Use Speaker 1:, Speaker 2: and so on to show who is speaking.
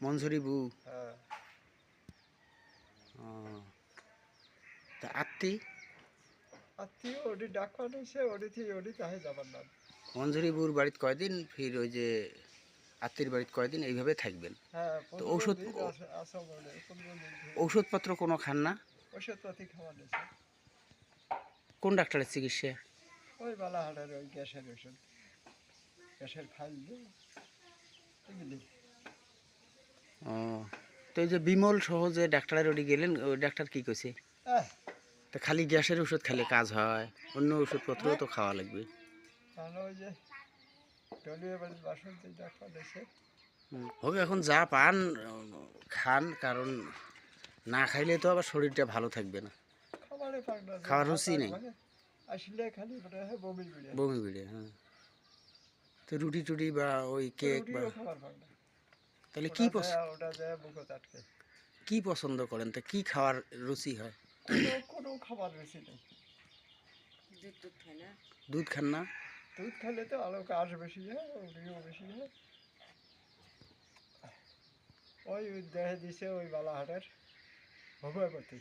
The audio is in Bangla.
Speaker 1: মঞ্জুরি বু
Speaker 2: হ্যাঁ।
Speaker 1: তা আত্মি?
Speaker 2: আত্মীয় ওটি ডাক্তার এসে ওটি ওটি তাহে যাবার না
Speaker 1: মঞ্জুরি বুর বাড়িতে কয়দিন ফির ওই যে আত্মীর বাড়িতে কয়দিন এইভাবে থাকবেন?
Speaker 2: হ্যাঁ
Speaker 1: তো ঔষধ-। ঔষধপত্র কোনো খান না?
Speaker 2: ওষুধপাতি খাওয়া
Speaker 1: কোন ডাক্তারের চিকিৎসা?
Speaker 2: ওই বালাহাটের ওই গ্যাসের ওষুধ গ্যাসের ফাইল দিয়ে।
Speaker 1: ও। তো এই যে বিমল সহ যে ডাক্তারের ওটি গেলেন ওই ডাক্তার কি কইছে? তা খালি গ্যাসের ওষুধ খেলে কাজ হয় অন্য ওষুধপত্রও তো খাওয়া লাগবে। হোক এখন যা পান খান কারণ না খাইলে তো আবার শরীরটা ভালো থাকবে না। খাওয়ার রুচি নেই।
Speaker 2: মনে বমি বিড়ে।
Speaker 1: হ্যাঁ। তো রুটি টুটি বা ওই কেক বা
Speaker 2: রুটিও খাবার পাক না
Speaker 1: তাহলে কি
Speaker 2: ওটা
Speaker 1: পছ-
Speaker 2: যায়- ওটা বুকো আটকে
Speaker 1: কি পছন্দ করেন? তা কি খাওয়ার রুচি হয়?
Speaker 2: কোনো কোনো খাবার বেশি নেই।
Speaker 1: দুধ খান না?
Speaker 2: দুধ খেলে তো আলো কাজ বেশি হয় বেশি হয় ওই দেহে দিছে ওই বালাহাটের হোমিওপ্যাথি